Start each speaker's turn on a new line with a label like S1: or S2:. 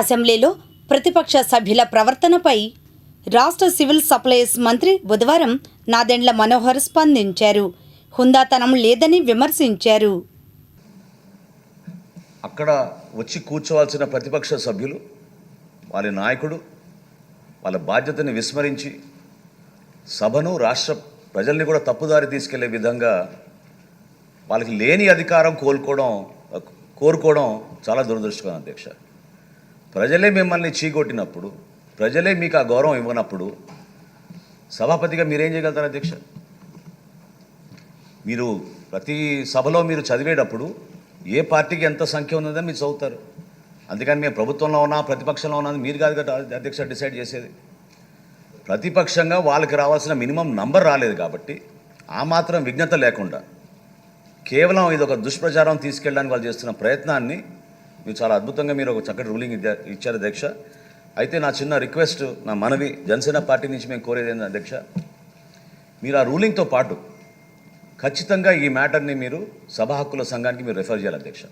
S1: అసెంబ్లీలో ప్రతిపక్ష సభ్యుల ప్రవర్తనపై రాష్ట్ర సివిల్ సప్లైస్ మంత్రి బుధవారం నాదెండ్ల మనోహర్ స్పందించారు. హుందాతనం లేదని విమర్శించారు.
S2: అక్కడ వచ్చి కూర్చోవాల్సిన ప్రతిపక్ష సభ్యులు వాళ్ళ నాయకుడు వాళ్ళ బాధ్యతని విస్మరించి సభను రాష్ట్ర ప్రజల్ని కూడా తప్పుదారి తీసుకెళ్ళే విధంగా వాళ్ళకి లేని అధికారం కోలుకోవడం కోరుకోవడం చాలా దురదృష్టకరం అధ్యక్ష. ప్రజలే మిమ్మల్ని చీకొట్టినప్పుడు ప్రజలే మీకు ఆ గౌరవం ఇవ్వనప్పుడు సభాపతిగా మీరేం చేయగలుగుతారు అధ్యక్ష? మీరు ప్రతి సభలో మీరు చదివేటప్పుడు ఏ పార్టీకి ఎంత సంఖ్య ఉన్నదని మీరు చదువుతారు. అందుకని మేము ప్రభుత్వంలో ఉన్నా ప్రతిపక్షంలో ఉన్నది మీరు కాదు కదా అధ్యక్ష డిసైడ్ చేసేది. ప్రతిపక్షంగా వాళ్ళకి రావాల్సిన మినిమం నంబర్ రాలేదు కాబట్టి ఆ మాత్రం విజ్ఞత లేకుండా కేవలం ఇది ఒక దుష్ప్రచారం తీసుకెళ్ళడానికి వాళ్ళు చేస్తున్న ప్రయత్నాన్ని మీరు చాలా అద్భుతంగా మీరు ఒక చక్కటి రూలింగ్ ఇచ్చారు అధ్యక్ష అయితే నా చిన్న రిక్వెస్ట్ నా మనవి జనసేన పార్టీ నుంచి మేము కోరేది ఏంటంటే అధ్యక్ష మీరు ఆ రూలింగ్తో పాటు ఖచ్చితంగా ఈ మ్యాటర్ని మీరు సభా హక్కుల సంఘానికి మీరు రెఫర్ చేయాలి అధ్యక్ష